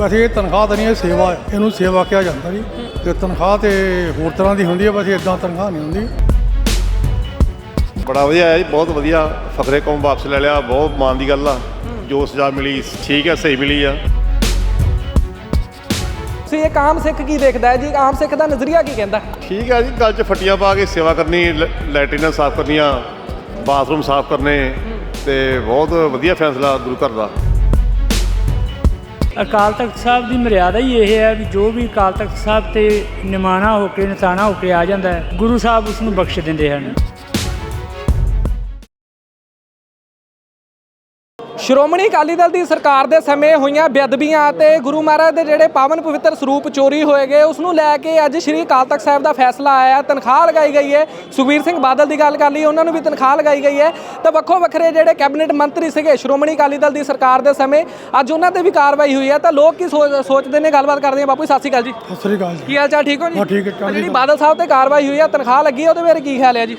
ਵੈਸੇ ਇਹ ਤਨਖਾਹ ਤਾਂ ਨਹੀਂ ਇਹ ਸੇਵਾ ਹੈ। ਇਹਨੂੰ ਸੇਵਾ ਕਿਹਾ ਜਾਂਦਾ ਜੀ। ਤੇ ਤਨਖਾਹ ਤੇ ਹੋਰ ਤਰ੍ਹਾਂ ਦੀ ਹੁੰਦੀ ਹੈ ਵੈਸੇ ਇਦਾਂ ਤਨਖਾਹ ਨਹੀਂ ਹੁੰਦੀ। ਬੜਾ ਵਧੀਆ ਹੈ ਜੀ ਬਹੁਤ ਵਧੀਆ। ਫਕਰੇ ਕੌਮ ਵਾਪਸ ਲੈ ਲਿਆ ਬਹੁਤ ਮਾਣ ਦੀ ਗੱਲ ਆ। ਜੋ ਸਜ਼ਾ ਮਿਲੀ ਠੀਕ ਹੈ ਸਹੀ ਮਿਲੀ ਆ। ਤੁਸੀਂ ਇੱਕ ਆਮ ਸਿੱਖ ਕੀ ਦੇਖਦਾ ਹੈ ਜੀ? ਇੱਕ ਆਮ ਸਿੱਖ ਦਾ ਨਜ਼ਰੀਆ ਕੀ ਕਹਿੰਦਾ? ਠੀਕ ਹੈ ਜੀ ਗੱਲ 'ਚ ਫੱਟੀਆਂ ਪਾ ਕੇ ਸੇਵਾ ਕਰਨੀ ਲ- ਲੈਟਰੀਨਾਂ ਸਾਫ਼ ਕਰਨੀਆਂ ਬਾਥਰੂਮ ਸਾਫ਼ ਕਰਨੇ ਤੇ ਬਹੁਤ ਵਧੀਆ ਫੈਸਲਾ ਗੁਰੂ ਘਰ ਦਾ। ਅਕਾਲ ਤਖਤ ਸਾਹਿਬ ਦੀ ਮਰਿਆਦਾ ਹੀ ਇਹ ਹੈ ਵੀ ਜੋ ਵੀ ਅਕਾਲ ਤਖਤ ਸਾਹਿਬ ਤੇ ਨਿਮਾਣਾ ਹੋ ਕੇ, ਨਤਾਣਾ ਹੋ ਕੇ ਆ ਜਾਂਦਾ ਹੈ, ਗੁਰੂ ਸਾਹਿਬ ਉਸ ਨੂੰ ਬਖਸ਼ ਦਿੰਦੇ ਹਨ। ਸ਼੍ਰੋਮਣੀ ਅਕਾਲੀ ਦਲ ਦੀ ਸਰਕਾਰ ਦੇ ਸਮੇਂ ਹੋਈਆਂ ਬੇਅਦਬੀਆਂ ਤੇ ਗੁਰੂ ਮਹਾਰਾਜ ਦੇ ਜਿਹੜੇ ਪਾਵਨ ਪਵਿੱਤਰ ਸਰੂਪ ਚੋਰੀ ਹੋਏ ਗਏ ਉਸ ਨੂੰ ਲੈ ਕੇ ਅੱਜ ਸ਼੍ਰੀ ਅਕਾਲ ਤਖਤ ਸਾਹਿਬ ਦਾ ਫੈਸਲਾ ਆਇਆ। ਹੈ। ਤਨਖਾਹ ਲਗਾਈ ਗਈ ਹੈ। ਸੁਖਬੀਰ ਸਿੰਘ ਬਾਦਲ ਦੀ ਗੱਲ ਕਰ ਲਈ ਉਹਨਾਂ ਨੂੰ ਵੀ ਤਨਖਾਹ ਲਗਾਈ ਗਈ ਹੈ। ਤਾਂ ਵੱਖੋ ਵੱਖਰੇ ਜਿਹੜੇ ਕੈਬਨਿਟ ਮੰਤਰੀ ਸੀਗੇ ਸ਼੍ਰੋਮਣੀ ਅਕਾਲੀ ਦਲ ਦੀ ਸਰਕਾਰ ਦੇ ਸਮੇਂ ਅੱਜ ਉਹਨਾਂ ਤੇ ਵੀ ਕਾਰਵਾਈ ਹੋਈ ਹੈ। ਤਾਂ ਲੋਕ ਕੀ ਸੋਚ- ਸੋਚਦੇ ਨੇ? ਗੱਲਬਾਤ ਕਰਦੇ ਆ ਬਾਪੂ ਸਤਿ ਸ਼੍ਰੀ ਅਕਾਲ ਜੀ। ਸਤਿ ਸ੍ਰੀ ਅਕਾਲ ਜੀ। ਕੀ ਹਾਲ ਚਾਲ? ਠੀਕ ਹੋ ਜੀ? ਹਾਂ, ਠੀਕ ਹੈ, ਜਿਹੜੀ ਬਾਦਲ ਸਾਹਿਬ ਤੇ ਕਾਰਵਾਈ ਹੋਈ ਹੈ ਤਨਖਾਹ ਲੱਗੀ ਹੈ ਉਹਦੇ ਬਾਰੇ ਕੀ ਖਿਆਲ ਹੈ ਜੀ?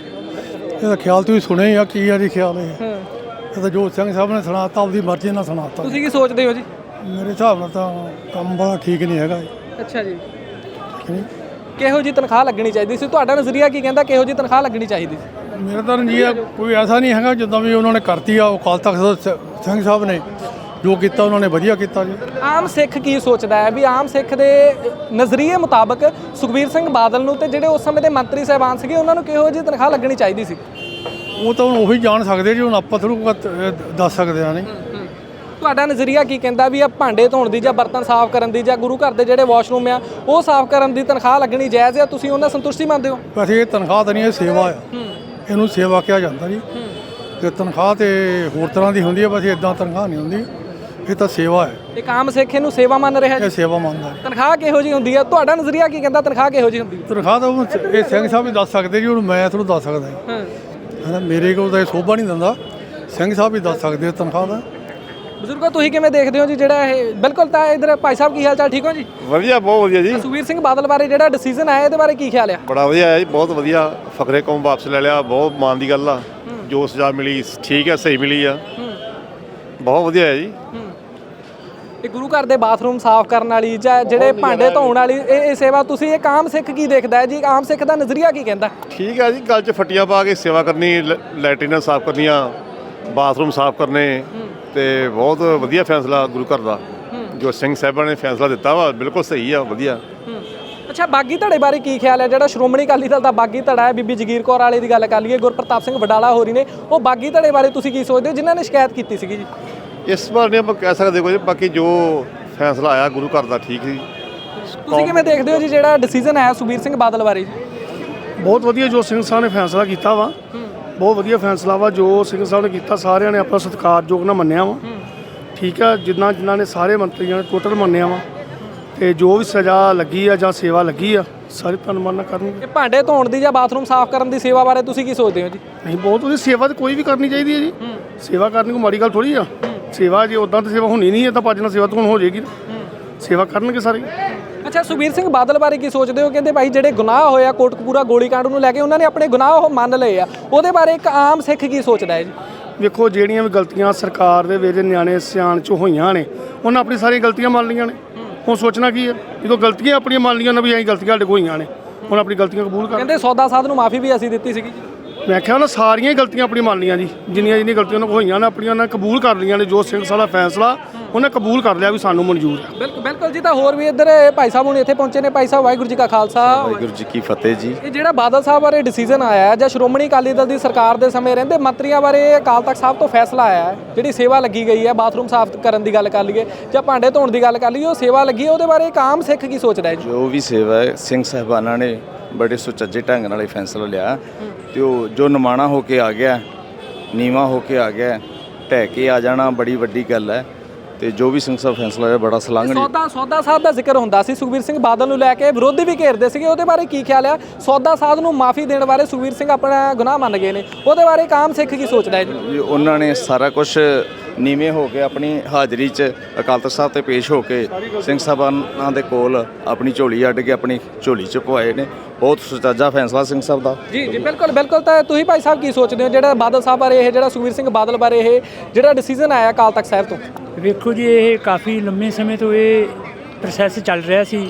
ਇਹਦਾ ਖਿਆਲ ਤੁਸੀਂ ਸੁਣਿਆ ਹੀ ਆ ਕੀ ਆ ਜੀ ਖਿਆਲ ਇਹ? ਇਹ ਤਾਂ ਜੋ ਸਿੰਘ ਸਾਹਿਬ ਨੇ ਸੁਣਾਤਾ ਆਪਦੀ ਮਰਜ਼ੀ ਨਾਲ ਸੁਣਾਤਾ। ਤੁਸੀਂ ਕੀ ਸੋਚਦੇ ਹੋ ਜੀ? ਮੇਰੇ ਹਿਸਾਬ ਨਾਲ ਤਾਂ ਕੰਮ ਬੜਾ ਠੀਕ ਨਹੀਂ ਹੈਗਾ ਅੱਛਾ ਜੀ। ਠੀਕ ਨਹੀਂ? ਕਿਹੋ ਜੀ ਤਨਖਾਹ ਲੱਗਣੀ ਚਾਹੀਦੀ ਸੀ? ਤੁਹਾਡਾ ਨਜ਼ਰੀਆ ਕੀ ਕਹਿੰਦਾ ਕਿਹੋ ਜੀ ਤਨਖਾਹ ਲੱਗਣੀ ਚਾਹੀਦੀ ਸੀ? ਮੇਰਾ ਤਾਂ ਨਜ਼ਰੀਆ ਕੋਈ ਐਸਾ ਨਹੀਂ ਹੈਗਾ ਜਿੱਦਾਂ ਵੀ ਉਹਨਾਂ ਨੇ ਕਰਤੀ ਆ ਉਹ ਕਾਲ ਤਖਤ ਸਿੰਘ ਸਾਹਿਬ ਨੇ ਜੋ ਕੀਤਾ ਉਹਨਾਂ ਨੇ ਵਧੀਆ ਕੀਤਾ ਜੀ। ਆਮ ਸਿੱਖ ਕੀ ਸੋਚਦਾ ਹੈ? ਵੀ ਆਮ ਸਿੱਖ ਦੇ ਨਜ਼ਰੀਏ ਮੁਤਾਬਕ ਸੁਖਬੀਰ ਸਿੰਘ ਬਾਦਲ ਨੂੰ ਤੇ ਜਿਹੜੇ ਉਸ ਸਮੇਂ ਦੇ ਮੰਤਰੀ ਸਾਹਿਬਾਨ ਸੀਗੇ ਉਹਨਾਂ ਨੂੰ ਕਿਹੋ ਜੀ ਤਨਖਾਹ ਲੱਗਣੀ ਚਾਹੀਦੀ ਸੀ? ਉਹ ਤਾਂ ਹੁਣ ਉਹੀ ਜਾਣ ਸਕਦੇ ਜੀ ਹੁਣ ਆਪਾਂ ਬਹੁਤ ਦੱਸ ਸਕਦੇ ਆ ਨਹੀਂ? ਤੁਹਾਡਾ ਨਜ਼ਰੀਆ ਕੀ ਕਹਿੰਦਾ ਵੀ ਆ ਭਾਂਡੇ ਧੋਣ ਦੀ ਜਾਂ ਬਰਤਨ ਸਾਫ਼ ਕਰਨ ਦੀ ਜਾਂ ਗੁਰੂ ਘਰ ਦੇ ਜਿਹੜੇ ਵਾਸ਼ਰੂਮ ਆ ਉਹ ਸਾਫ਼ ਕਰਨ ਦੀ ਤਨਖਾਹ ਲੱਗਣੀ ਜਾਇਜ਼ ਹੈ ਤੁਸੀਂ ਉਹਨਾਂ ਸੰਤੁਸ਼ਟੀ ਮੰਨਦੇ ਹੋ? ਵੈਸੇ ਇਹ ਤਨਖਾਹ ਤਾਂ ਨਹੀਂ ਇਹ ਸੇਵਾ ਹੈ। ਇਹਨੂੰ ਸੇਵਾ ਕਿਹਾ ਜਾਂਦਾ ਜੀ। ਤੇ ਤਨਖਾਹ ਤੇ ਹੋਰ ਤਰ੍ਹਾਂ ਦੀ ਹੁੰਦੀ ਹੈ ਵੈਸੇ ਇਦਾਂ ਤਨਖਾਹ ਨਹੀਂ ਹੁੰਦੀ। ਇਹ ਤਾਂ ਸੇਵਾ ਹੈ। ਇੱਕ ਆਮ ਸਿੱਖ ਇਹਨੂੰ ਸੇਵਾ ਮੰਨ ਰਿਹਾ ਜੀ? ਇਹ ਸੇਵਾ ਮੰਨਦਾ ਤਨਖਾਹ ਕਿਹੋ ਜੀ ਹੁੰਦੀ ਹੈ ਤੁਹਾਡਾ ਨਜ਼ਰੀਆ ਕੀ ਕਹਿੰਦਾ ਤਨਖਾਹ ਕਿਹੋ ਜੀ ਹੁੰਦੀ ਹੈ ਤਨਖਾਹ ਤਾਂ ਇਹ ਸਿੰਘ ਸਾਹਿਬ ਹੀ ਦੱਸ ਸਕਦੇ ਜੀ ਹੁਣ ਮੈਂ ਤੁਹਾਨੂੰ ਦੱਸ ਸਕਦਾ ਹਾਂ। ਹੈ ਮੇਰੇ ਕੋਲ ਤਾਂ ਇਹ ਸੋਭਾ ਨਹੀਂ ਦਿੰਦਾ। ਸਿੰਘ ਸਾਹਿਬ ਹੀ ਦੱਸ ਸਕਦੇ ਆ ਤਨਖਾਹ ਦਾ ਬਜ਼ੁਰਗੋ ਤੁਸੀਂ ਕਿਵੇਂ ਦੇਖਦੇ ਹੋ ਜੀ ਜਿਹੜਾ ਇਹ ਬਿਲਕੁਲ ਤਾਂ ਇਧਰ ਭਾਈ ਸਾਹਿਬ ਕੀ ਹਾਲ ਚਾਲ ਠੀਕ ਹੋ ਜੀ? ਵਧੀਆ ਬਹੁਤ ਵਧੀਆ ਜੀ। ਸੁਖਬੀਰ ਸਿੰਘ ਬਾਦਲ ਬਾਰੇ ਜਿਹੜਾ ਡਿਸੀਜਨ ਆਇਆ ਇਹਦੇ ਬਾਰੇ ਕੀ ਖਿਆਲ ਆ? ਬੜਾ ਵਧੀਆ ਹੈ ਜੀ ਬਹੁਤ ਵਧੀਆ। ਫਕਰੇ ਕੌਮ ਵਾਪਸ ਲੈ ਲਿਆ ਬਹੁਤ ਮਾਣ ਦੀ ਗੱਲ ਆ। ਜੋ ਸਜ਼ਾ ਮਿਲੀ ਠੀਕ ਹੈ ਸਹੀ ਮਿਲੀ ਆ। ਬਹੁਤ ਵਧੀਆ ਹੈ ਜੀ। ਇਹ ਗੁਰੂ ਘਰ ਦੇ ਬਾਥਰੂਮ ਸਾਫ਼ ਕਰਨ ਵਾਲੀ ਜਾਂ ਜਿਹੜੇ ਭਾਂਡੇ ਧੋਣ ਵਾਲੀ ਇਹ ਇਹ ਸੇਵਾ ਤੁਸੀਂ ਇੱਕ ਆਮ ਸਿੱਖ ਕੀ ਦੇਖਦਾ ਹੈ ਜੀ? ਇੱਕ ਆਮ ਸਿੱਖ ਦਾ ਨਜ਼ਰੀਆ ਕੀ ਕਹਿੰਦਾ? ਠੀਕ ਹੈ ਜੀ ਗੱਲ 'ਚ ਫੱਟੀਆਂ ਪਾ ਕੇ ਸੇਵਾ ਕਰਨੀ ਲ- ਲੈਟਰੀਨਾਂ ਸਾਫ਼ ਕਰਨੀਆਂ ਬਾਥਰੂਮ ਸਾਫ਼ ਕਰਨੇ ਤੇ ਬਹੁਤ ਵਧੀਆ ਫੈਸਲਾ ਗੁਰੂ ਘਰ ਦਾ ਜੋ ਸਿੰਘ ਸਾਹਿਬਾਨ ਨੇ ਫੈਸਲਾ ਦਿੱਤਾ ਵਾ ਬਿਲਕੁਲ ਸਹੀ ਆ ਵਧੀਆ। ਅੱਛਾ ਬਾਗੀ ਧੜੇ ਬਾਰੇ ਕੀ ਖਿਆਲ ਹੈ? ਜਿਹੜਾ ਸ਼੍ਰੋਮਣੀ ਅਕਾਲੀ ਦਲ ਦਾ ਬਾਗੀ ਧੜਾ ਹੈ ਬੀਬੀ ਜਗੀਰ ਕੌਰ ਵਾਲੇ ਦੀ ਗੱਲ ਕਰ ਲਈਏ ਗੁਰਪ੍ਰਤਾਪ ਸਿੰਘ ਵਡਾਲਾ ਹੋਰੀ ਨੇ ਉਹ ਬਾਗੀ ਧੜੇ ਬਾਰੇ ਤੁਸੀਂ ਕੀ ਸੋਚਦੇ ਹੋ? ਜਿਨ੍ਹਾਂ ਨੇ ਸ਼ਿਕਾਇਤ ਕੀਤੀ ਸੀਗੀ ਜੀ। ਇਸ ਵਾਰ ਨਹੀਂ ਆਪਾਂ ਕਹਿ ਸਕਦੇ ਕੁਝ ਬਾਕੀ ਜੋ ਫੈਸਲਾ ਆਇਆ ਗੁਰੂ ਘਰ ਦਾ ਠੀਕ ਸੀ। ਤੁਸੀਂ ਕਿਵੇਂ ਦੇਖਦੇ ਹੋ ਜੀ ਜਿਹੜਾ ਡਿਸੀਜਨ ਆਇਆ ਸੁਖਬੀਰ ਸਿੰਘ ਬਾਦਲ ਬਾਰੇ ਜੀ? ਬਹੁਤ ਵਧੀਆ ਜੋ ਸਿੰਘ ਸਾਹਿਬ ਨੇ ਫੈਸਲਾ ਕੀਤਾ ਵਾ। ਬਹੁਤ ਵਧੀਆ ਫੈਸਲਾ ਵਾ ਜੋ ਸਿੰਘ ਸਾਹਿਬ ਨੇ ਕੀਤਾ ਸਾਰਿਆਂ ਨੇ ਆਪਣਾ ਸਤਿਕਾਰਯੋਗ ਨਾਲ ਮੰਨਿਆ ਵਾ। ਠੀਕ ਆ ਜਿੰਨਾ ਜਿਨ੍ਹਾਂ ਨੇ ਸਾਰੇ ਮੰਤਰੀਆਂ ਨੇ ਟੋਟਲ ਮੰਨਿਆ ਵਾ। ਤੇ ਜੋ ਵੀ ਸਜ਼ਾ ਲੱਗੀ ਆ ਜਾਂ ਸੇਵਾ ਲੱਗੀ ਆ ਸਾਰੇ ਨਾਲ ਕਰਨਗੇ। ਇਹ ਭਾਂਡੇ ਧੋਣ ਦੀ ਜਾਂ ਬਾਥਰੂਮ ਸਾਫ਼ ਕਰਨ ਦੀ ਸੇਵਾ ਬਾਰੇ ਤੁਸੀਂ ਕੀ ਸੋਚਦੇ ਹੋ ਜੀ? ਨਹੀਂ ਬਹੁਤ ਵਧੀਆ ਸੇਵਾ ਤਾਂ ਕੋਈ ਵੀ ਕਰਨੀ ਚਾਹੀਦੀ ਹੈ ਜੀ। ਸੇਵਾ ਕਰਨੀ ਕੋਈ ਮਾੜੀ ਗੱਲ ਥੋੜੀ ਆ। ਸੇਵਾ ਜੇ ਉਦਾਂ ਤਾਂ ਸੇਵਾ ਹੋਣੀ ਨਹੀਂ ਹੈ ਤਾਂ ਭੱਜ ਨਾਲ ਸੇਵਾ ਤਾਂ ਹੁਣ ਹੋ ਜਾਏਗੀ ਸੇਵਾ ਕਰਨਗੇ ਸਾਰੇ। ਅੱਛਾ ਸੁਖਬੀਰ ਸਿੰਘ ਬਾਦਲ ਬਾਰੇ ਕੀ ਸੋਚਦੇ ਹੋ? ਕਹਿੰਦੇ ਭਾਈ ਜਿਹੜੇ ਗੁਨਾਹ ਹੋਇਆ ਕੋਟਕਪੂਰਾ ਗੋਲੀकांड ਨੂੰ ਲੈ ਕੇ ਉਹਨਾਂ ਨੇ ਆਪਣੇ ਗੁਨਾਹ ਉਹ ਮੰਨ ਲਏ ਆ। ਉਹਦੇ ਬਾਰੇ ਇੱਕ ਆਮ ਸਿੱਖ ਕੀ ਸੋਚਦਾ ਹੈ ਜੀ? ਵੇਖੋ ਜਿਹੜੀਆਂ ਵੀ ਗਲਤੀਆਂ ਸਰਕਾਰ ਦੇ ਵੇਲੇ ਨਿਆਣੇ ਸਿਆਣ ਚ ਹੋਈਆਂ ਨੇ ਉਹਨਾਂ ਆਪਣੀ ਸਾਰੀਆਂ ਗਲਤੀਆਂ ਮੰਨ ਲਈਆਂ ਨੇ। ਹੁਣ ਸੋਚਣਾ ਕੀ ਹੈ? ਜਦੋਂ ਗਲਤੀਆਂ ਆਪਣੀਆਂ ਮੰਨ ਲਈਆਂ ਨਾ ਵੀ ਐਂ ਗਲਤੀਆਂ ਸਾਡੇ ਕੋਲ ਹੋਈਆਂ ਨੇ। ਹੁਣ ਆਪਣੀ ਗਲਤੀਆਂ ਕਬੂਲ ਕਰ। ਕਹਿੰਦੇ ਸੌਦਾ ਸਾਧ ਨੂੰ ਮਾਫੀ ਵੀ ਅਸੀਂ ਦਿੱਤੀ ਸੀਗੀ ਜੀ। ਮੈਂ ਕਿਹਾ ਉਹਨਾਂ ਸਾਰੀਆਂ ਹੀ ਗਲਤੀਆਂ ਆਪਣੀਆਂ ਮੰਨ ਲਈਆਂ ਜੀ। ਜਿੰਨੀਆਂ ਜਿੰਨੀਆਂ ਗਲਤੀਆਂ ਉਹਨਾਂ ਕੋਲ ਹੋਈਆਂ ਨੇ ਆਪਣੀਆਂ ਉਹਨਾਂ ਕਬੂਲ ਕਰ ਲਈਆਂ ਨੇ ਜੋ ਸਿੰਘ ਸਾਹਿਬ ਦਾ ਫੈਸਲਾ ਉਹਨੇ ਕਬੂਲ ਕਰ ਲਿਆ ਵੀ ਸਾਨੂੰ ਮਨਜ਼ੂਰ ਹੈ। ਬਿਲਕੁਲ ਬਿਲਕੁਲ ਜੀ ਤਾਂ ਹੋਰ ਵੀ ਇੱਧਰ ਭਾਈ ਸਾਹਿਬ ਹੁਣ ਇੱਥੇ ਪਹੁੰਚੇ ਨੇ। ਭਾਈ ਸਾਹਿਬ ਵਾਹਿਗੁਰੂ ਜੀ ਕਾ ਖਾਲਸਾ। ਵਾਹਿਗੁਰੂ ਜੀ ਕੀ ਫਤਿਹ ਜੀ। ਇਹ ਜਿਹੜਾ ਬਾਦਲ ਸਾਹਿਬ ਬਾਰੇ ਡਿਸੀਜਨ ਆਇਆ ਹੈ ਜਾਂ ਸ਼੍ਰੋਮਣੀ ਅਕਾਲੀ ਦਲ ਦੀ ਸਰਕਾਰ ਦੇ ਸਮੇਂ ਰਹਿੰਦੇ ਮੰਤਰੀਆਂ ਬਾਰੇ ਅਕਾਲ ਤਖਤ ਸਾਹਿਬ ਤੋਂ ਫੈਸਲਾ ਆਇਆ ਹੈ ਜਿਹੜੀ ਸੇਵਾ ਲੱਗੀ ਗਈ ਹੈ ਬਾਥਰੂਮ ਸਾਫ਼ ਕਰਨ ਦੀ ਗੱਲ ਕਰ ਲਈਏ ਜਾਂ ਭਾਂਡੇ ਧੋਣ ਦੀ ਗੱਲ ਕਰ ਲਈਏ ਉਹ ਸੇਵਾ ਲੱਗੀ ਉਹਦੇ ਬਾਰੇ ਇੱਕ ਆਮ ਸਿੱਖ ਕੀ ਸੋਚਦਾ ਹੈ ਜੀ? ਜੋ ਵੀ ਸੇਵਾ ਹੈ ਸਿੰਘ ਸਾਹਿਬਾਨਾਂ ਨੇ ਬੜੇ ਸੁਚੱਜੇ ਢੰਗ ਨਾਲ ਇਹ ਫੈਸਲਾ ਲਿਆ ਤੇ ਉਹ ਜੋ ਨਿਮਾਣਾ ਹੋ ਕੇ ਆ ਗਿਆ ਨੀਵਾ ਹੋ ਕੇ ਆ ਗਿਆ ਢਹਿ ਕੇ ਆ ਜਾਣਾ ਬੜੀ ਵੱਡੀ ਗੱਲ ਹੈ ਤੇ ਜੋ ਵੀ ਸਿੰਘ ਸਾਹਿਬ ਫੈਸਲਾ ਲਿਆ ਬੜਾ ਸਲਾਘਣੀ ਸੌਦਾ ਸੌਦਾ ਸਾਧ ਦਾ ਜ਼ਿਕਰ ਹੁੰਦਾ ਸੀ ਸੁਖਬੀਰ ਸਿੰਘ ਬਾਦਲ ਨੂੰ ਲੈ ਕੇ ਵਿਰੋਧੀ ਵੀ ਘੇਰਦੇ ਸੀਗੇ ਉਹਦੇ ਬਾਰੇ ਕੀ ਖਿਆਲ ਆ? ਸੌਦਾ ਸਾਧ ਨੂੰ ਮਾਫੀ ਦੇਣ ਬਾਰੇ ਸੁਖਬੀਰ ਸਿੰਘ ਆਪਣਾ ਗੁਨਾਹ ਮੰਨ ਗਏ ਨੇ ਉਹਦੇ ਬਾਰੇ ਇੱਕ ਆਮ ਸਿੱਖ ਕੀ ਸੋਚਦਾ ਹੈ ਜੀ? ਉਹਨਾਂ ਨੇ ਸਾਰਾ ਕੁਝ ਨੀਵੇਂ ਹੋ ਕੇ ਆਪਣੀ ਹਾਜ਼ਰੀ 'ਚ ਅਕਾਲ ਤਖਤ ਸਾਹਿਬ ਤੇ ਪੇਸ਼ ਹੋ ਕੇ ਸਿੰਘ ਸਾਹਿਬਾਨਾਂ ਦੇ ਕੋਲ ਆਪਣੀ ਝੋਲੀ ਅੱਡ ਕੇ ਆਪਣੀ ਝੋਲੀ 'ਚ ਪਵਾਏ ਨੇ। ਬਹੁਤ ਸੁਚੱਜਾ ਫੈਸਲਾ ਸਿੰਘ ਸਾਹਿਬ ਦਾ। ਜੀ ਜੀ ਬਿਲਕੁਲ ਬਿਲਕੁਲ ਤਾਂ ਤੁਸੀਂ ਭਾਈ ਸਾਹਿਬ ਕੀ ਸੋਚਦੇ ਹੋ? ਜਿਹੜਾ ਬਾਦਲ ਸਾਹਿਬ ਬਾਰੇ ਇਹ ਜਿਹੜਾ ਸੁਖਵੀਰ ਸਿੰਘ ਬਾਦਲ ਬਾਰੇ ਇਹ ਜਿਹੜਾ ਡਿਸੀਜਨ ਆਇਆ ਅਕਾਲ ਤਖਤ ਸਾਹਿਬ ਤੋਂ? ਵੇਖੋ ਜੀ ਇਹ ਕਾਫੀ ਲੰਮੇ ਸਮੇਂ ਤੋਂ ਇਹ ਪ੍ਰੋਸੈਸ ਚੱਲ ਰਿਹਾ ਸੀ।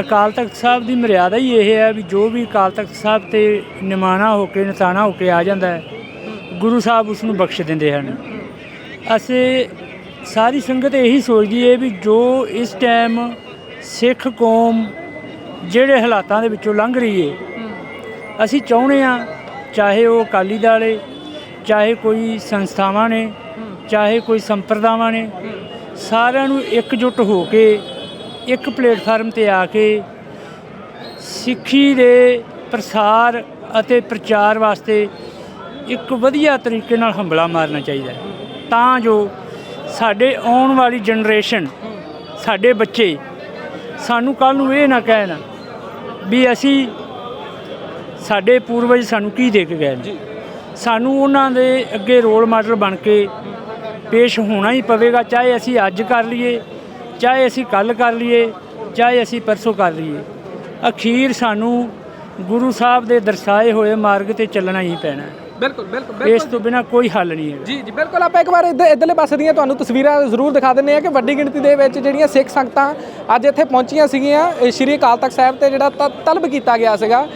ਅਕਾਲ ਤਖਤ ਸਾਹਿਬ ਦੀ ਮਰਿਆਦਾ ਹੀ ਇਹ ਹੈ ਵੀ ਜੋ ਵੀ ਅਕਾਲ ਤਖਤ ਸਾਹਿਬ ਤੇ ਨਿਮਾਣਾ ਹੋ ਕੇ ਨਤਾਣਾ ਹੋ ਕੇ ਆ ਜਾਂਦਾ ਹੈ ਗੁਰੂ ਸਾਹਿਬ ਉਸ ਨੂੰ ਬਖਸ਼ ਦਿੰਦੇ ਹਨ। ਅਸੀਂ ਸਾਰੀ ਸੰਗਤ ਇਹੀ ਸੋਚਦੀ ਹੈ ਵੀ ਜੋ ਇਸ ਟਾਈਮ ਸਿੱਖ ਕੌਮ ਜਿਹੜੇ ਹਾਲਾਤਾਂ ਦੇ ਵਿੱਚੋਂ ਲੰਘ ਰਹੀ ਹੈ, ਅਸੀਂ ਚਾਹੁੰਦੇ ਆ ਚਾਹੇ ਉਹ ਅਕਾਲੀ ਦਲ ਏ ਚਾਹੇ ਕੋਈ ਸੰਸਥਾਵਾਂ ਨੇ, ਚਾਹੇ ਕੋਈ ਸੰਪਰਦਾਵਾਂ ਨੇ, ਸਾਰਿਆਂ ਨੂੰ ਇਕਜੁੱਟ ਹੋ ਕੇ ਇੱਕ ਪਲੇਟਫਾਰਮ ਤੇ ਆ ਕੇ ਸਿੱਖੀ ਦੇ ਪ੍ਰਸਾਰ ਅਤੇ ਪ੍ਰਚਾਰ ਵਾਸਤੇ ਇੱਕ ਵਧੀਆ ਤਰੀਕੇ ਨਾਲ ਹੰਬਲਾ ਮਾਰਨਾ ਚਾਹੀਦਾ ਹੈ। ਤਾਂ ਜੋ ਸਾਡੇ ਆਉਣ ਵਾਲੀ ਜਨਰੇਸ਼ਨ ਸਾਡੇ ਬੱਚੇ ਸਾਨੂੰ ਕੱਲ ਨੂੰ ਇਹ ਨਾ ਕਹਿਣ ਵੀ ਅਸੀਂ ਸਾਡੇ ਪੂਰਵਜ ਸਾਨੂੰ ਕੀ ਦੇ ਕੇ ਗਏ ਨੇ। ਸਾਨੂੰ ਉਹਨਾਂ ਦੇ ਅੱਗੇ ਰੋਲ ਮਾਡਲ ਬਣ ਕੇ ਪੇਸ਼ ਹੋਣਾ ਹੀ ਪਵੇਗਾ ਚਾਹੇ ਅਸੀਂ ਅੱਜ ਕਰ ਲਈਏ ਚਾਹੇ ਅਸੀਂ ਕੱਲ ਕਰ ਲਈਏ ਚਾਹੇ ਅਸੀਂ ਪਰਸੋਂ ਕਰ ਲਈਏ। ਅਖੀਰ ਸਾਨੂੰ ਗੁਰੂ ਸਾਹਿਬ ਦੇ ਦਰਸਾਏ ਹੋਏ ਮਾਰਗ ਤੇ ਚੱਲਣਾ ਹੀ ਪੈਣਾ। ਹੈ ਬਿਲਕੁਲ ਬਿਲਕੁਲ ਇਸ ਤੋਂ ਬਿਨਾ ਕੋਈ ਹੱਲ ਨਹੀਂ ਹੈ ਜੀ ਜੀ ਬਿਲਕੁਲ ਆਪਾਂ ਇੱਕ ਵਾਰ ਇੱਧਰ ਇੱਧਰਲੇ ਪਾਸੇ ਦੀਆਂ ਤੁਹਾਨੂੰ ਤਸਵੀਰਾਂ ਜ਼ਰੂਰ ਦਿਖਾ ਦਿੰਨੇ ਆ ਕਿ ਵੱਡੀ ਗਿਣਤੀ ਦੇ ਵਿੱਚ ਜਿਹੜੀਆਂ ਸਿੱਖ ਸੰਗਤਾਂ ਅੱਜ ਇੱਥੇ ਪਹੁੰਚੀਆਂ ਸੀਗੀਆਂ ਸ਼੍ਰੀ ਅਕਾਲ ਤਖਤ ਸਾਹਿਬ ਤੇ ਜਿਹੜਾ ਤਲਬ ਕੀਤਾ ਗਿਆ ਸੀਗਾ।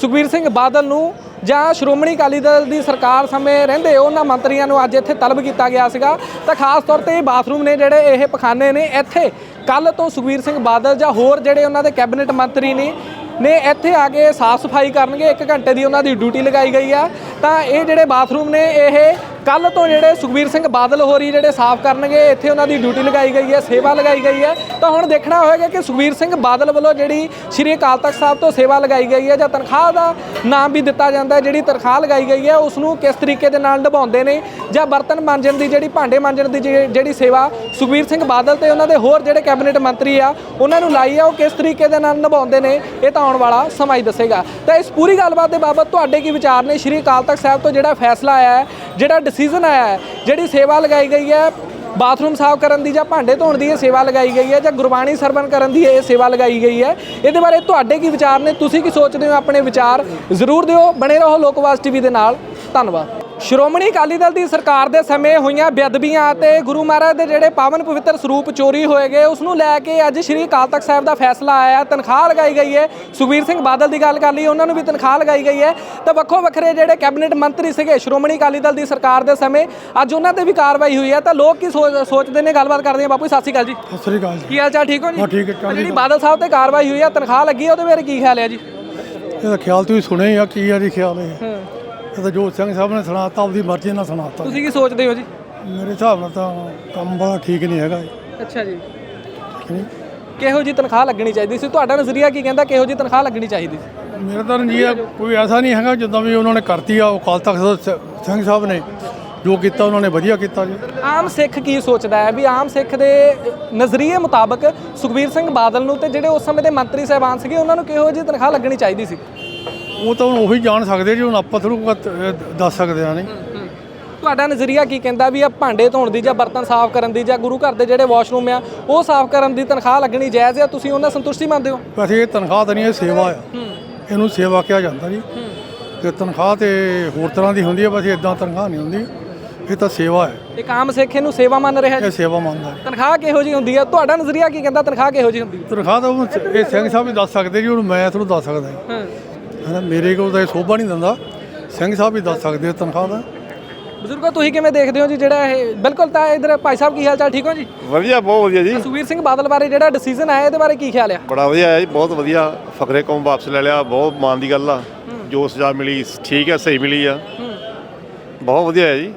ਸੁਖਬੀਰ ਸਿੰਘ ਬਾਦਲ ਨੂੰ ਜਾਂ ਸ਼੍ਰੋਮਣੀ ਅਕਾਲੀ ਦਲ ਦੀ ਸਰਕਾਰ ਸਮੇਂ ਰਹਿੰਦੇ ਉਹਨਾਂ ਮੰਤਰੀਆਂ ਨੂੰ ਅੱਜ ਇੱਥੇ ਤਲਬ ਕੀਤਾ ਗਿਆ ਸੀਗਾ। ਤਾਂ ਖਾਸ ਤੌਰ ਤੇ ਇਹ ਬਾਥਰੂਮ ਨੇ ਜਿਹੜੇ ਇਹ ਪਖਾਨੇ ਨੇ ਇੱਥੇ ਕੱਲ ਤੋਂ ਸੁਖਬੀਰ ਸਿੰਘ ਬਾਦਲ ਜਾਂ ਹੋਰ ਜਿਹੜੇ ਉਹਨਾਂ ਦੇ ਕੈਬਨਿਟ ਮੰਤਰੀ ਨੇ ਨੇ ਇੱਥੇ ਆ ਕੇ ਸਾਫ਼ ਸਫ਼ਾਈ ਕਰਨਗੇ 1 ਘੰਟੇ ਦੀ ਉਹਨਾਂ ਦੀ ਡਿਊਟੀ ਲਗਾਈ ਗਈ ਆ। ਤਾਂ ਇਹ ਜਿਹੜੇ ਬਾਥਰੂਮ ਨੇ, ਇਹ ਕੱਲ ਤੋਂ ਜਿਹੜੇ ਸੁਖਬੀਰ ਸਿੰਘ ਬਾਦਲ ਹੋਰੀ ਜਿਹੜੇ ਸਾਫ਼ ਕਰਨਗੇ, ਇੱਥੇ ਉਹਨਾਂ ਦੀ ਡਿਊਟੀ ਲਗਾਈ ਗਈ ਹੈ, ਸੇਵਾ ਲਗਾਈ ਗਈ ਹੈ। ਤਾਂ ਹੁਣ ਦੇਖਣਾ ਹੋਏਗਾ ਕਿ ਸੁਖਬੀਰ ਸਿੰਘ ਬਾਦਲ ਵੱਲੋਂ ਜਿਹੜੀ ਸ਼੍ਰੀ ਅਕਾਲ ਤਖਤ ਸਾਹਿਬ ਤੋਂ ਸੇਵਾ ਲਗਾਈ ਗਈ ਹੈ ਜਾਂ ਤਨਖਾਹ ਦਾ ਨਾਮ ਵੀ ਦਿੱਤਾ ਜਾਂਦਾ ਹੈ, ਜਿਹੜੀ ਤਨਖਾਹ ਲਗਾਈ ਗਈ ਹੈ, ਉਸ ਨੂੰ ਕਿਸ ਤਰੀਕੇ ਦੇ ਨਾਲ ਨਿਭਾਉਂਦੇ ਨੇ ਜਾਂ ਬਰਤਨ ਮਾਂਜਣ ਦੀ ਜਿਹੜੀ, ਭਾਂਡੇ ਮਾਂਜਣ ਦੀ ਜਿਹੜੀ ਜਿਹੜੀ ਸੇਵਾ ਸੁਖਬੀਰ ਸਿੰਘ ਬਾਦਲ ਤੇ ਉਹਨਾਂ ਦੇ ਹੋਰ ਜਿਹੜੇ ਕੈਬਨਿਟ ਮੰਤਰੀ ਆ, ਉਹਨਾਂ ਨੂੰ ਲਾਈ ਆ, ਉਹ ਕਿਸ ਤਰੀਕੇ ਦੇ ਨਾਲ ਨਿਭਾਉਂਦੇ ਨੇ, ਇਹ ਤਾਂ ਆਉਣ ਵਾਲਾ ਸਮਾਂ ਹੀ ਦੱਸੇਗਾ। ਤਾਂ ਇਸ ਪੂਰੀ ਗੱਲਬਾਤ ਦੇ ਬਾਬਤ ਤੁਹਾਡੇ ਕੀ ਵਿਚਾਰ ਨੇ? ਸ਼੍ਰੀ ਅਕਾਲ ਤਖਤ ਸਾਹਿਬ ਤੋਂ ਜਿਹੜਾ ਫੈਸਲਾ ਆਇਆ ਹੈ ਜਿਹੜਾ ਡਿਸੀਜਨ ਆਇਆ ਹੈ, ਜਿਹੜੀ ਸੇਵਾ ਲਗਾਈ ਗਈ ਹੈ ਬਾਥਰੂਮ ਸਾਫ਼ ਕਰਨ ਦੀ ਜਾਂ ਭਾਂਡੇ ਧੋਣ ਦੀ ਇਹ ਸੇਵਾ ਲਗਾਈ ਗਈ ਹੈ ਜਾਂ ਗੁਰਬਾਣੀ ਸਰਵਣ ਕਰਨ ਦੀ ਇਹ ਸੇਵਾ ਲਗਾਈ ਗਈ ਹੈ, ਇਹਦੇ ਬਾਰੇ ਤੁਹਾਡੇ ਕੀ ਵਿਚਾਰ ਨੇ? ਤੁਸੀਂ ਕੀ ਸੋਚਦੇ ਹੋ? ਆਪਣੇ ਵਿਚਾਰ ਜ਼ਰੂਰ ਦਿਓ, ਬਣੇ ਰਹੋ ਲੋਕਵਾਸ ਟੀਵੀ ਦੇ ਨਾਲ। ਧੰਨਵਾਦ। ਸ਼੍ਰੋਮਣੀ ਅਕਾਲੀ ਦਲ ਦੀ ਸਰਕਾਰ ਦੇ ਸਮੇਂ ਹੋਈਆਂ ਬੇਅਦਬੀਆਂ ਤੇ ਗੁਰੂ ਮਹਾਰਾਜ ਦੇ ਜਿਹੜੇ ਪਾਵਨ ਪਵਿੱਤਰ ਸਰੂਪ ਚੋਰੀ ਹੋਏ ਗਏ ਉਸ ਨੂੰ ਲੈ ਕੇ ਅੱਜ ਸ਼੍ਰੀ ਅਕਾਲ ਤਖਤ ਸਾਹਿਬ ਦਾ ਫੈਸਲਾ ਆਇਆ ਤਨਖਾਹ ਲਗਾਈ ਗਈ ਹੈ। ਸੁਖਬੀਰ ਸਿੰਘ ਬਾਦਲ ਦੀ ਗੱਲ ਕਰ ਲਈ ਉਹਨਾਂ ਨੂੰ ਵੀ ਤਨਖਾਹ ਲਗਾਈ ਗਈ ਹੈ। ਤਾਂ ਵੱਖੋ ਵੱਖਰੇ ਜਿਹੜੇ ਕੈਬਨਿਟ ਮੰਤਰੀ ਸੀਗੇ ਸ਼੍ਰੋਮਣੀ ਅਕਾਲੀ ਦਲ ਦੀ ਸਰਕਾਰ ਦੇ ਸਮੇਂ ਅੱਜ ਉਹਨਾਂ ਤੇ ਵੀ ਕਾਰਵਾਈ ਹੋਈ ਹੈ। ਤਾਂ ਲੋਕ ਕੀ ਸੋਚ- ਸੋਚਦੇ ਨੇ ਗੱਲਬਾਤ ਕਰਦੇ ਆ ਬਾਪੂ ਸਤਿ ਸ਼੍ਰੀ ਅਕਾਲ ਜੀ। ਸਤਿ ਸ੍ਰੀ ਅਕਾਲ ਜੀ। ਕੀ ਹਾਲ ਚਾਲ ਠੀਕ ਹੋ ਜੀ? ਹਾਂ, ਠੀਕ ਹੈ, ਜਿਹੜੀ ਬਾਦਲ ਸਾਹਿਬ ਤੇ ਕਾਰਵਾਈ ਹੋਈ ਹੈ ਤਨਖਾਹ ਲੱਗੀ ਹੈ ਉਹਦੇ ਬਾਰੇ ਕੀ ਖਿਆਲ ਹੈ ਜੀ? ਇਹਦਾ ਖਿਆਲ ਤੁਸੀਂ ਸੁਣਿਆ ਹੀ ਆ ਕੀ ਆ ਜੀ ਖਿਆਲ ਇਹ? ਇਹ ਤਾਂ ਜੋ ਸਿੰਘ ਸਾਹਿਬ ਨੇ ਸੁਣਾਤਾ ਆਪਦੀ ਮਰਜ਼ੀ ਨਾਲ ਸੁਣਾਤਾ। ਤੁਸੀਂ ਕੀ ਸੋਚਦੇ ਹੋ ਜੀ? ਮੇਰੇ ਹਿਸਾਬ ਨਾਲ ਤਾਂ ਕੰਮ ਬੜਾ ਠੀਕ ਨਹੀਂ ਹੈਗਾ ਜੀ, ਅੱਛਾ ਜੀ। ਠੀਕ ਨਹੀਂ? ਕਿਹੋ ਜੀ ਤਨਖਾਹ ਲੱਗਣੀ ਚਾਹੀਦੀ ਸੀ? ਤੁਹਾਡਾ ਨਜ਼ਰੀਆ ਕੀ ਕਹਿੰਦਾ ਕਿਹੋ ਜੀ ਤਨਖਾਹ ਲੱਗਣੀ ਚਾਹੀਦੀ ਸੀ? ਮੇਰਾ ਤਾਂ ਨਜ਼ਰੀਆ ਕੋਈ ਐਸਾ ਨਹੀਂ ਹੈਗਾ ਜਿੱਦਾਂ ਵੀ ਉਹਨਾਂ ਨੇ ਕਰਤੀ ਆ ਉਹ ਕਾਲ ਤਖਤ ਸਿੰਘ ਸਾਹਿਬ ਨੇ ਜੋ ਕੀਤਾ ਉਹਨਾਂ ਨੇ ਵਧੀਆ ਕੀਤਾ ਜੀ। ਆਮ ਸਿੱਖ ਕੀ ਸੋਚਦਾ ਹੈ? ਵੀ ਆਮ ਸਿੱਖ ਦੇ ਨਜ਼ਰੀਏ ਮੁਤਾਬਕ ਸੁਖਬੀਰ ਸਿੰਘ ਬਾਦਲ ਨੂੰ ਤੇ ਜਿਹੜੇ ਉਸ ਸਮੇਂ ਦੇ ਮੰਤਰੀ ਸਾਹਿਬਾਨ ਸੀਗੇ ਉਹਨਾਂ ਨੂੰ ਕਿਹੋ ਜੀ ਤਨਖਾਹ ਲੱਗਣੀ ਚਾਹੀਦੀ ਸੀ? ਉਹ ਤਾਂ ਹੁਣ ਉਹੀ ਜਾਣ ਸਕਦੇ ਜੀ ਹੁਣ ਆਪਾਂ ਥਰੂ ਦੱਸ ਸਕਦੇ ਆ ਨਹੀਂ। ਤੁਹਾਡਾ ਨਜ਼ਰੀਆ ਕੀ ਕਹਿੰਦਾ ਵੀ ਆ ਭਾਂਡੇ ਧੋਣ ਦੀ ਜਾਂ ਬਰਤਨ ਸਾਫ਼ ਕਰਨ ਦੀ ਜਾਂ ਗੁਰੂ ਘਰ ਦੇ ਜਿਹੜੇ ਵਾਸ਼ਰੂਮ ਆ ਉਹ ਸਾਫ਼ ਕਰਨ ਦੀ ਤਨਖਾਹ ਲੱਗਣੀ ਜਾਇਜ਼ ਹੈ ਤੁਸੀਂ ਉਹਨਾਂ ਸੰਤੁਸ਼ਟੀ ਮੰਨਦੇ ਹੋ? ਵੈਸੇ ਇਹ ਤਨਖਾਹ ਤਾਂ ਨਹੀਂ ਇਹ ਸੇਵਾ ਆ। ਇਹਨੂੰ ਸੇਵਾ ਕਿਹਾ ਜਾਂਦਾ ਜੀ। ਤੇ ਤਨਖਾਹ ਤੇ ਹੋਰ ਤਰ੍ਹਾਂ ਦੀ ਹੁੰਦੀ ਹੈ ਵੈਸੇ ਇਦਾਂ ਤਨਖਾਹ ਨਹੀਂ ਹੁੰਦੀ। ਇਹ ਤਾਂ ਸੇਵਾ ਹੈ। ਇੱਕ ਆਮ ਸਿੱਖ ਇਹਨੂੰ ਸੇਵਾ ਮੰਨ ਰਿਹਾ ਜੀ। ਇਹ ਸੇਵਾ ਮੰਨਦਾ। ਤਨਖਾਹ ਕਿਹੋ ਜੀ ਹੁੰਦੀ ਹੈ ਤੁਹਾਡਾ ਨਜ਼ਰੀਆ ਕੀ ਕਹਿੰਦਾ ਤਨਖਾਹ ਕਿਹੋ ਜੀ ਹੁੰਦੀ ਹੈ ਤਨਖਾਹ ਤਾਂ ਇਹ ਸਿੰਘ ਸਾਹਿਬ ਹੀ ਦੱਸ ਸਕਦੇ ਜੀ ਹੁਣ ਮੈਂ ਤੁਹਾਨੂੰ ਦੱਸ ਸਕਦਾ ਹਾਂ। ਹਨਾ ਮੇਰੇ ਕੋਲ ਤਾਂ ਇਹ ਸੋਭਾ ਨਹੀਂ ਦਿੰਦਾ। ਸਿੰਘ ਸਾਹਿਬ ਹੀ ਦੱਸ ਸਕਦੇ ਆ ਤਨਖਾਹ ਦਾ। ਬਜ਼ੁਰਗੋ ਤੁਸੀਂ ਕਿਵੇਂ ਦੇਖਦੇ ਹੋ ਜੀ ਜਿਹੜਾ ਇਹ ਬਿਲਕੁਲ ਤਾਂ ਇਧਰ ਭਾਈ ਸਾਹਿਬ ਕੀ ਹਾਲ ਚਾਲ ਠੀਕ ਹੋ ਜੀ? ਵਧੀਆ ਬਹੁਤ ਵਧੀਆ ਜੀ। ਸੁਖਬੀਰ ਸਿੰਘ ਬਾਦਲ ਬਾਰੇ ਜਿਹੜਾ ਡਿਸੀਜਨ ਆਇਆ ਇਹਦੇ ਬਾਰੇ ਕੀ ਖਿਆਲ ਆ? ਬੜਾ ਵਧੀਆ ਹੈ ਜੀ ਬਹੁਤ ਵਧੀਆ। ਫਖਰੇ ਕੌਮ ਵਾਪਸ ਲੈ ਲਿਆ ਬਹੁਤ ਮਾਣ ਦੀ ਗੱਲ ਆ। ਜੋ ਸਜ਼ਾ ਮਿਲੀ ਠੀਕ ਹੈ ਸਹੀ ਮਿਲੀ ਆ। ਬਹੁਤ ਵਧੀਆ ਹੈ ਜੀ।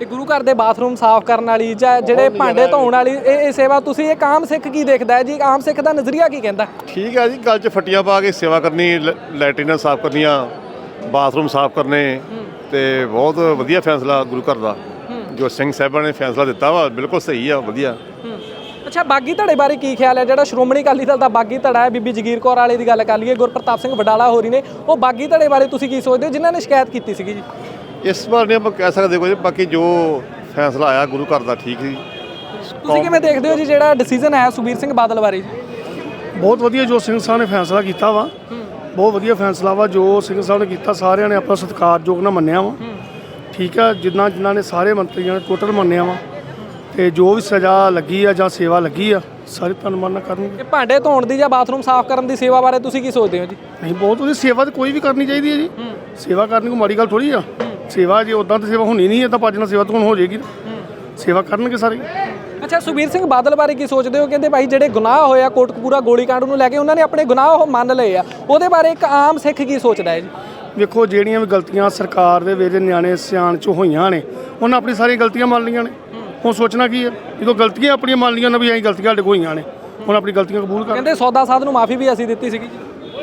ਇਹ ਗੁਰੂ ਘਰ ਦੇ ਬਾਥਰੂਮ ਸਾਫ਼ ਕਰਨ ਵਾਲੀ ਜਾਂ ਜਿਹੜੇ ਭਾਂਡੇ ਧੋਣ ਵਾਲੀ ਇਹ ਇਹ ਸੇਵਾ ਤੁਸੀਂ ਇੱਕ ਆਮ ਸਿੱਖ ਕੀ ਦੇਖਦਾ ਹੈ ਜੀ? ਆਮ ਸਿੱਖ ਦਾ ਨਜ਼ਰੀਆ ਕੀ ਕਹਿੰਦਾ? ਠੀਕ ਹੈ ਜੀ ਗੱਲ 'ਚ ਫੱਟੀਆਂ ਪਾ ਕੇ ਸੇਵਾ ਕਰਨੀ ਲ- ਲੈਟਰੀਨਾਂ ਸਾਫ਼ ਕਰਨੀਆਂ ਬਾਥਰੂਮ ਸਾਫ਼ ਕਰਨੇ ਤੇ ਬਹੁਤ ਵਧੀਆ ਫੈਸਲਾ ਗੁਰੂ ਘਰ ਦਾ। ਜੋ ਸਿੰਘ ਸਾਹਿਬਾਂ ਨੇ ਫੈਸਲਾ ਦਿੱਤਾ ਵਾ ਬਿਲਕੁਲ ਸਹੀ ਆ ਵਧੀਆ। ਅੱਛਾ ਬਾਗੀ ਧੜੇ ਬਾਰੇ ਕੀ ਖਿਆਲ ਹੈ? ਜਿਹੜਾ ਸ਼੍ਰੋਮਣੀ ਅਕਾਲੀ ਦਲ ਦਾ ਬਾਗੀ ਧੜਾ ਹੈ ਬੀਬੀ ਜਗੀਰ ਕੌਰ ਵਾਲੇ ਦੀ ਗੱਲ ਕਰ ਲਈਏ ਗੁਰਪ੍ਰਤਾਪ ਸਿੰਘ ਵਡਾਲਾ ਹੋਰੀ ਨੇ ਉਹ ਬਾਗੀ ਧੜੇ ਬਾਰੇ ਤੁਸੀਂ ਕੀ ਸੋਚਦੇ ਹੋ? ਜਿਨ੍ਹਾਂ ਨੇ ਸ਼ਿਕਾਇਤ ਕੀਤੀ ਸੀਗੀ ਜੀ। ਇਸ ਵਾਰ ਨਹੀਂ ਆਪਾਂ ਕਹਿ ਸਕਦੇ ਕੁਝ ਬਾਕੀ ਜੋ ਫੈਸਲਾ ਆਇਆ ਗੁਰੂ ਘਰ ਦਾ ਠੀਕ ਸੀ। ਤੁਸੀਂ ਕਿਵੇਂ ਦੇਖਦੇ ਹੋ ਜੀ ਜਿਹੜਾ ਡਿਸੀਜਨ ਆਇਆ ਸੁਖਬੀਰ ਸਿੰਘ ਬਾਦਲ ਬਾਰੇ ਜੀ? ਬਹੁਤ ਵਧੀਆ ਜੋ ਸਿੰਘ ਸਾਹਿਬ ਨੇ ਫੈਸਲਾ ਕੀਤਾ ਵਾ। ਬਹੁਤ ਵਧੀਆ ਫੈਸਲਾ ਵਾ ਜੋ ਸਿੰਘ ਸਾਹਿਬ ਨੇ ਕੀਤਾ ਸਾਰਿਆਂ ਨੇ ਆਪਣਾ ਸਤਿਕਾਰਯੋਗ ਨਾਲ ਮੰਨਿਆ ਵਾ। ਠੀਕ ਆ ਜਿੰਨਾ ਜਿਨ੍ਹਾਂ ਨੇ ਸਾਰੇ ਮੰਤਰੀਆਂ ਨੇ ਟੋਟਲ ਮੰਨਿਆ ਵਾ। ਤੇ ਜੋ ਵੀ ਸਜ਼ਾ ਲੱਗੀ ਆ ਜਾਂ ਸੇਵਾ ਲੱਗੀ ਆ ਸਾਰੇ ਧੰਨ ਮੰਨ ਕਰਨਗੇ। ਇਹ ਭਾਂਡੇ ਧੋਣ ਦੀ ਜਾਂ ਬਾਥਰੂਮ ਸਾਫ਼ ਕਰਨ ਦੀ ਸੇਵਾ ਬਾਰੇ ਤੁਸੀਂ ਕੀ ਸੋਚਦੇ ਹੋ ਜੀ? ਨਹੀਂ ਬਹੁਤ ਉਹਦੀ ਸੇਵਾ ਤਾਂ ਕੋਈ ਵੀ ਕਰਨੀ ਚਾਹੀਦੀ ਹੈ ਜੀ। ਸੇਵਾ ਕਰਨੀ ਕੋਈ ਮਾੜੀ ਗੱਲ ਥੋੜੀ ਆ। ਸੇਵਾ ਜੇ ਉਦਾਂ ਤਾਂ ਸੇਵਾ ਹੋਣੀ ਨਹੀਂ ਹੈ ਤਾਂ ਭੱਜ ਨਾਲ ਸੇਵਾ ਤਾਂ ਹੋ ਜਾਏਗੀ ਸੇਵਾ ਕਰਨਗੇ ਸਾਰੇ। ਅੱਛਾ ਸੁਖਬੀਰ ਸਿੰਘ ਬਾਦਲ ਬਾਰੇ ਕੀ ਸੋਚਦੇ ਹੋ? ਕਹਿੰਦੇ ਭਾਈ ਜਿਹੜੇ ਗੁਨਾਹ ਹੋਇਆ ਕੋਟਕਪੂਰਾ ਗੋਲੀकांड ਨੂੰ ਲੈ ਕੇ ਉਹਨਾਂ ਨੇ ਆਪਣੇ ਗੁਨਾਹ ਉਹ ਮੰਨ ਲਏ ਆ। ਉਹਦੇ ਬਾਰੇ ਇੱਕ ਆਮ ਸਿੱਖ ਕੀ ਸੋਚਦਾ ਹੈ ਜੀ? ਵੇਖੋ ਜਿਹੜੀਆਂ ਵੀ ਗਲਤੀਆਂ ਸਰਕਾਰ ਦੇ ਵੇਲੇ ਨਿਆਣੇ ਸਿਆਣ ਚ ਹੋਈਆਂ ਨੇ ਉਹਨਾਂ ਆਪਣੀ ਸਾਰੀਆਂ ਗਲਤੀਆਂ ਮੰਨ ਲਈਆਂ ਨੇ। ਹੁਣ ਸੋਚਣਾ ਕੀ ਹੈ ਜਦੋਂ ਗਲਤੀਆਂ ਆਪਣੀਆਂ ਮੰਨ ਲਈਆਂ ਉਹਨਾਂ ਵੀ ਐਂ ਗਲਤੀਆਂ ਸਾਡੇ ਕੋਲ ਹੋਈਆਂ ਨੇ। ਹੁਣ ਆਪਣੀ ਗਲਤੀਆਂ ਕਬੂਲ ਕਰ। ਕਹਿੰਦੇ ਸੌਦਾ ਸਾਧ ਨੂੰ ਮਾਫੀ ਵੀ ਅਸੀਂ ਦਿੱਤੀ ਸੀਗੀ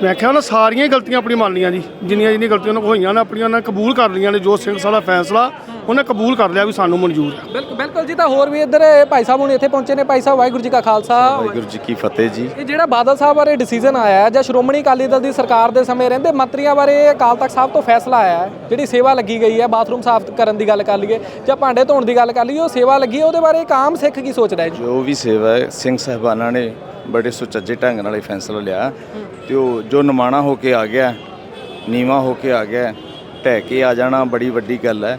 ਮੈਂ ਕਿਹਾ ਉਹਨਾਂ ਸਾਰੀਆਂ ਗਲਤੀਆਂ ਆਪਣੀ ਮੰਨ ਲਈਆਂ ਜੀ। ਜਿੰਨੀਆਂ ਜਿੰਨੀਆਂ ਗਲਤੀਆਂ ਉਹਨਾਂ ਕੋਲ ਹੋਈਆਂ ਨੇ ਆਪਣੀਆਂ ਉਹਨਾਂ ਕਬੂਲ ਕਰ ਲਈਆਂ ਨੇ ਜੋ ਸਿੰਘ ਸਾਹਿਬ ਦਾ ਫੈਸਲਾ ਉਹਨਾਂ ਕਬੂਲ ਕਰ ਲਿਆ ਵੀ ਸਾਨੂੰ ਮਨਜ਼ੂਰ ਹੈ। ਬਿਲਕੁਲ ਬਿਲਕੁਲ ਜੀ ਤਾਂ ਹੋਰ ਵੀ ਇੱਧਰ ਭਾਈ ਸਾਹਿਬ ਹੁਣ ਇੱਥੇ ਪਹੁੰਚੇ ਨੇ। ਭਾਈ ਸਾਹਿਬ ਵਾਹਿਗੁਰੂ ਜੀ ਕਾ ਖਾਲਸਾ। ਵਾਹਿਗੁਰੂ ਜੀ ਕੀ ਫਤਿਹ ਜੀ। ਇਹ ਜਿਹੜਾ ਬਾਦਲ ਸਾਹਿਬ ਬਾਰੇ ਡਿਸੀਜਨ ਆਇਆ ਹੈ ਜਾਂ ਸ਼੍ਰੋਮਣੀ ਅਕਾਲੀ ਦਲ ਦੀ ਸਰਕਾਰ ਦੇ ਸਮੇਂ ਰਹਿੰਦੇ ਮੰਤਰੀਆਂ ਬਾਰੇ ਅਕਾਲ ਤਖਤ ਸਾਹਿਬ ਤੋਂ ਫੈਸਲਾ ਆਇਆ ਹੈ ਜਿਹੜੀ ਸੇਵਾ ਲੱਗੀ ਗਈ ਹੈ ਬਾਥਰੂਮ ਸਾਫ਼ ਕਰਨ ਦੀ ਗੱਲ ਕਰ ਲਈਏ ਜਾਂ ਭਾਂਡੇ ਧੋਣ ਦੀ ਗੱਲ ਕਰ ਲਈਏ ਉਹ ਸੇਵਾ ਲੱਗੀ ਉਹਦੇ ਬਾਰੇ ਇੱਕ ਆਮ ਸਿੱਖ ਕੀ ਸੋਚਦਾ ਹੈ ਜੀ? ਜੋ ਵੀ ਸੇਵਾ ਹੈ ਸਿੰਘ ਸਾਹਿਬਾਨਾਂ ਨੇ ਬੜੇ ਸੁਚੱਜੇ ਢੰਗ ਨਾਲ ਇਹ ਫੈਸਲਾ ਲਿਆ। ਤੇ ਉਹ ਜੋ ਨਿਮਾਣਾ ਹੋ ਕੇ ਆ ਗਿਆ ਨੀਵਾ ਹੋ ਕੇ ਆ ਗਿਆ ਢਹਿ ਕੇ ਆ ਜਾਣਾ ਬੜੀ ਵੱਡੀ ਗੱਲ ਹੈ।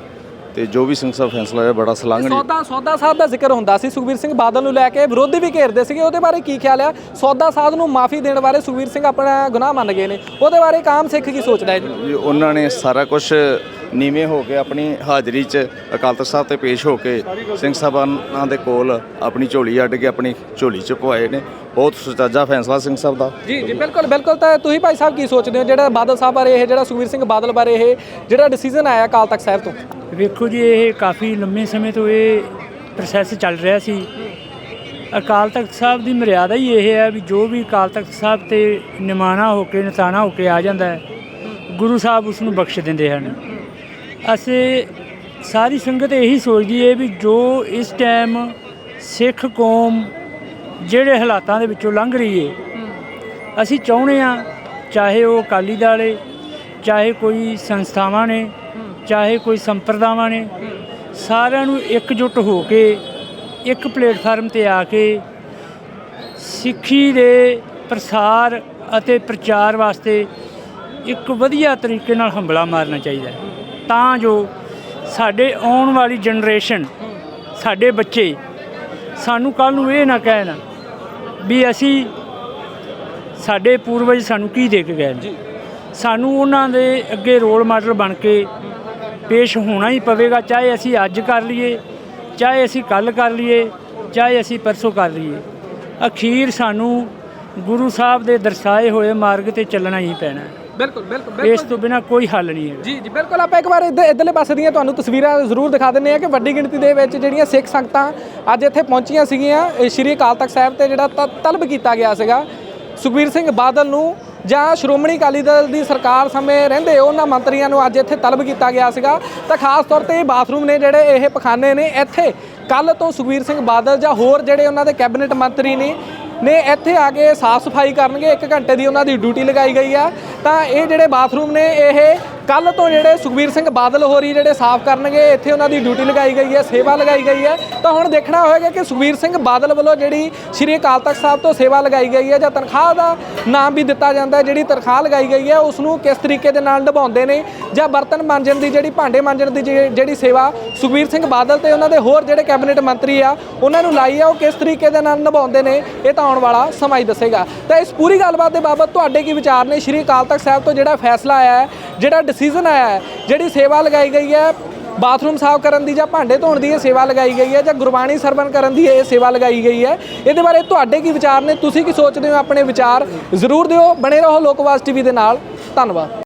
ਤੇ ਜੋ ਵੀ ਸਿੰਘ ਸਾਹਿਬ ਫੈਸਲਾ ਲਿਆ ਬੜਾ ਸਲਾਘਣੀ ਸੌਦਾ ਸੌਦਾ ਸਾਧ ਦਾ ਜ਼ਿਕਰ ਹੁੰਦਾ ਸੀ ਸੁਖਬੀਰ ਸਿੰਘ ਬਾਦਲ ਨੂੰ ਲੈ ਕੇ ਵਿਰੋਧੀ ਵੀ ਘੇਰਦੇ ਸੀਗੇ ਉਹਦੇ ਬਾਰੇ ਕੀ ਖਿਆਲ ਆ? ਸੌਦਾ ਸਾਧ ਨੂੰ ਮਾਫੀ ਦੇਣ ਬਾਰੇ ਸੁਖਬੀਰ ਸਿੰਘ ਆਪਣਾ ਗੁਨਾਹ ਮੰਨ ਗਏ ਨੇ ਉਹਦੇ ਬਾਰੇ ਇੱਕ ਆਮ ਸਿੱਖ ਕੀ ਸੋਚਦਾ ਹੈ ਜੀ, ਉਹਨਾਂ ਨੇ ਸਾਰਾ ਕੁਝ ਨੀਵੇਂ ਹੋ ਕੇ ਆਪਣੀ ਹਾਜ਼ਰੀ 'ਚ ਅਕਾਲ ਤਖਤ ਸਾਹਿਬ ਤੇ ਪੇਸ਼ ਹੋ ਕੇ ਸਿੰਘ ਸਾਹਿਬਾਨਾਂ ਦੇ ਕੋਲ ਆਪਣੀ ਝੋਲੀ ਅੱਡ ਕੇ ਆਪਣੀ ਝੋਲੀ 'ਚ ਪਵਾਏ ਨੇ। ਬਹੁਤ ਸੁਚੱਜਾ ਫੈਸਲਾ ਸਿੰਘ ਸਾਹਿਬ ਦਾ। ਜੀ ਜੀ ਬਿਲਕੁਲ ਬਿਲਕੁਲ ਤਾਂ ਤੁਸੀਂ ਭਾਈ ਸਾਹਿਬ ਕੀ ਸੋਚਦੇ ਹੋ? ਜਿਹੜਾ ਬਾਦਲ ਸਾਹਿਬ ਬਾਰੇ ਇਹ ਜਿਹੜਾ ਸੁਖਬੀਰ ਸਿੰਘ ਬਾਦਲ ਬਾਰੇ ਇਹ ਜਿਹੜਾ ਡਿਸੀਜਨ ਆਇਆ ਅਕਾਲ ਤਖਤ ਸਾਹਿਬ ਤੋਂ? ਵੇਖੋ ਜੀ ਇਹ ਕਾਫੀ ਲੰਮੇ ਸਮੇਂ ਤੋਂ ਇਹ ਪ੍ਰੋਸੈਸ ਚੱਲ ਰਿਹਾ ਸੀ। ਅਕਾਲ ਤਖਤ ਸਾਹਿਬ ਦੀ ਮਰਿਆਦਾ ਹੀ ਇਹ ਹੈ ਵੀ ਜੋ ਵੀ ਅਕਾਲ ਤਖਤ ਸਾਹਿਬ ਤੇ ਨਿਮਾਣਾ ਹੋ ਕੇ ਨਤਾਣਾ ਹੋ ਕੇ ਆ ਜਾਂਦਾ ਹੈ ਗੁਰੂ ਸਾਹਿਬ ਉਸ ਨੂੰ ਬਖਸ਼ ਦਿੰਦੇ ਹਨ। ਅਸੀਂ ਸਾਰੀ ਸੰਗਤ ਇਹੀ ਸੋਚਦੀ ਹੈ ਵੀ ਜੋ ਇਸ ਟਾਈਮ ਸਿੱਖ ਕੌਮ ਜਿਹੜੇ ਹਾਲਾਤਾਂ ਦੇ ਵਿੱਚੋਂ ਲੰਘ ਰਹੀ ਹੈ ਅਸੀਂ ਚਾਹੁੰਦੇ ਆ ਚਾਹੇ ਉਹ ਅਕਾਲੀ ਦਲ ਏ, ਚਾਹੇ ਕੋਈ ਸੰਸਥਾਵਾਂ ਨੇ, ਚਾਹੇ ਕੋਈ ਸੰਪਰਦਾਵਾਂ ਨੇ, ਸਾਰਿਆਂ ਨੂੰ ਇਕਜੁੱਟ ਹੋ ਕੇ, ਇੱਕ ਪਲੇਟਫਾਰਮ ਤੇ ਆ ਕੇ ਸਿੱਖੀ ਦੇ ਪ੍ਰਸਾਰ ਅਤੇ ਪ੍ਰਚਾਰ ਵਾਸਤੇ ਇੱਕ ਵਧੀਆ ਤਰੀਕੇ ਨਾਲ ਹੰਬਲਾ ਮਾਰਨਾ ਚਾਹੀਦਾ ਹੈ। ਤਾਂ ਜੋ ਸਾਡੇ ਆਉਣ ਵਾਲੀ ਜਨਰੇਸ਼ਨ ਸਾਡੇ ਬੱਚੇ ਸਾਨੂੰ ਕੱਲ ਨੂੰ ਇਹ ਨਾ ਕਹਿਣ ਵੀ ਅਸੀਂ ਸਾਡੇ ਪੂਰਵਜ ਸਾਨੂੰ ਕੀ ਦੇ ਕੇ ਗਏ ਨੇ। ਸਾਨੂੰ ਉਹਨਾਂ ਦੇ ਅੱਗੇ ਰੋਲ ਮਾਡਲ ਬਣ ਕੇ ਪੇਸ਼ ਹੋਣਾ ਹੀ ਪਵੇਗਾ ਚਾਹੇ ਅਸੀਂ ਅੱਜ ਕਰ ਲਈਏ ਚਾਹੇ ਅਸੀਂ ਕੱਲ ਕਰ ਲਈਏ ਚਾਹੇ ਅਸੀਂ ਪਰਸੋਂ ਕਰ ਲਈਏ। ਅਖੀਰ ਸਾਨੂੰ ਗੁਰੂ ਸਾਹਿਬ ਦੇ ਦਰਸਾਏ ਹੋਏ ਮਾਰਗ ਤੇ ਚੱਲਣਾ ਹੀ ਪੈਣਾ। ਹੈ ਬਿਲਕੁਲ ਬਿਲਕੁਲ ਇਸ ਤੋਂ ਬਿਨਾ ਕੋਈ ਹੱਲ ਨਹੀਂ ਹੈ ਜੀ ਜੀ ਬਿਲਕੁਲ। ਆਪਾਂ ਇੱਕ ਵਾਰ ਇੱਧਰ ਇੱਧਰਲੇ ਪਾਸੇ ਦੀਆਂ ਤੁਹਾਨੂੰ ਤਸਵੀਰਾਂ ਜ਼ਰੂਰ ਦਿਖਾ ਦਿੰਨੇ ਆ ਕਿ ਵੱਡੀ ਗਿਣਤੀ ਦੇ ਵਿੱਚ ਜਿਹੜੀਆਂ ਸਿੱਖ ਸੰਗਤਾਂ ਅੱਜ ਇੱਥੇ ਪਹੁੰਚੀਆਂ ਸੀਗੀਆਂ। ਇਹ ਸ਼੍ਰੀ ਅਕਾਲ ਤਖਤ ਸਾਹਿਬ ਤੇ ਜਿਹੜਾ ਤਲਬ ਕੀਤਾ ਗਿਆ ਸੀਗਾ। ਸੁਖਬੀਰ ਸਿੰਘ ਬਾਦਲ ਨੂੰ ਜਾਂ ਸ਼੍ਰੋਮਣੀ ਅਕਾਲੀ ਦਲ ਦੀ ਸਰਕਾਰ ਸਮੇਂ ਰਹਿੰਦੇ ਉਹਨਾਂ ਮੰਤਰੀਆਂ ਨੂੰ ਅੱਜ ਇੱਥੇ ਤਲਬ ਕੀਤਾ ਗਿਆ ਸੀਗਾ। ਤਾਂ ਖਾਸ ਤੌਰ ਤੇ ਇਹ ਬਾਥਰੂਮ ਨੇ ਜਿਹੜੇ ਇਹ ਪਖਾਨੇ ਨੇ। ਇੱਥੇ ਕੱਲ ਤੋਂ ਸੁਖਬੀਰ ਸਿੰਘ ਬਾਦਲ ਜਾਂ ਹੋਰ ਜਿਹੜੇ ਉਹਨਾਂ ਦੇ ਕੈਬਨਿਟ ਮੰਤਰੀ ਨੇ ਨੇ ਇੱਥੇ ਆ ਕੇ ਸਾਫ਼ ਸਫ਼ਾਈ ਕਰਨਗੇ 1 ਘੰਟੇ ਦੀ ਉਹਨਾਂ ਦੀ ਡਿਊਟੀ ਲਗਾਈ ਗਈ ਆ। ਤਾਂ ਇਹ ਜਿਹੜੇ ਬਾਥਰੂਮ ਨੇ, ਇਹ ਕੱਲ ਤੋਂ ਜਿਹੜੇ ਸੁਖਬੀਰ ਸਿੰਘ ਬਾਦਲ ਹੋਰੀ ਜਿਹੜੇ ਸਾਫ਼ ਕਰਨਗੇ, ਇੱਥੇ ਉਹਨਾਂ ਦੀ ਡਿਊਟੀ ਲਗਾਈ ਗਈ ਹੈ, ਸੇਵਾ ਲਗਾਈ ਗਈ ਹੈ। ਤਾਂ ਹੁਣ ਦੇਖਣਾ ਹੋਏਗਾ ਕਿ ਸੁਖਬੀਰ ਸਿੰਘ ਬਾਦਲ ਵੱਲੋਂ ਜਿਹੜੀ ਸ਼੍ਰੀ ਅਕਾਲ ਤਖਤ ਸਾਹਿਬ ਤੋਂ ਸੇਵਾ ਲਗਾਈ ਗਈ ਹੈ ਜਾਂ ਤਨਖਾਹ ਦਾ ਨਾਮ ਵੀ ਦਿੱਤਾ ਜਾਂਦਾ ਹੈ, ਜਿਹੜੀ ਤਨਖਾਹ ਲਗਾਈ ਗਈ ਹੈ ਉਸ ਨੂੰ ਕਿਸ ਤਰੀਕੇ ਦੇ ਨਾਲ ਨਿਭਾਉਂਦੇ ਨੇ ਜਾਂ ਬਰਤਨ ਮਾਂਜਣ ਦੀ ਜਿਹੜੀ, ਭਾਂਡੇ ਮਾਂਜਣ ਦੀ ਜੇ- ਜਿਹੜੀ ਸੇਵਾ ਸੁਖਬੀਰ ਸਿੰਘ ਬਾਦਲ ਤੇ ਉਹਨਾਂ ਦੇ ਹੋਰ ਜਿਹੜੇ ਕੈਬਨਿਟ ਮੰਤਰੀ ਆ, ਉਹਨਾਂ ਨੂੰ ਲਾਈ ਆ, ਉਹ ਕਿਸ ਤਰੀਕੇ ਦੇ ਨਾਲ ਨਿਭਾਉਂਦੇ ਨੇ, ਇਹ ਤਾਂ ਆਉਣ ਵਾਲਾ ਸਮਾਂ ਹੀ ਦੱਸੇਗਾ। ਤਾਂ ਇਸ ਪੂਰੀ ਗੱਲਬਾਤ ਦੇ ਬਾਬਤ ਤੁਹਾਡੇ ਕੀ ਵਿਚਾਰ ਨੇ? ਸ਼੍ਰੀ ਅਕਾਲ ਤਖਤ ਸਾਹਿਬ ਤੋਂ ਜਿਹੜਾ ਫੈਸਲਾ ਆਇਆ ਹੈ ਜਿਹੜਾ ਡਿਸੀਜਨ ਆਇਆ ਹੈ, ਜਿਹੜੀ ਸੇਵਾ ਲਗਾਈ ਗਈ ਹੈ ਬਾਥਰੂਮ ਸਾਫ਼ ਕਰਨ ਦੀ ਜਾਂ ਭਾਂਡੇ ਧੋਣ ਦੀ ਇਹ ਸੇਵਾ ਲਗਾਈ ਗਈ ਹੈ ਜਾਂ ਗੁਰਬਾਣੀ ਸਰਵਣ ਕਰਨ ਦੀ ਇਹ ਸੇਵਾ ਲਗਾਈ ਗਈ ਹੈ, ਇਹਦੇ ਬਾਰੇ ਤੁਹਾਡੇ ਕੀ ਵਿਚਾਰ ਨੇ? ਤੁਸੀਂ ਕੀ ਸੋਚਦੇ ਹੋ? ਆਪਣੇ ਵਿਚਾਰ ਜ਼ਰੂਰ ਦਿਓ, ਬਣੇ ਰਹੋ ਲੋਕਵਾਸ ਟੀਵੀ ਦੇ ਨਾਲ। ਧੰਨਵਾਦ।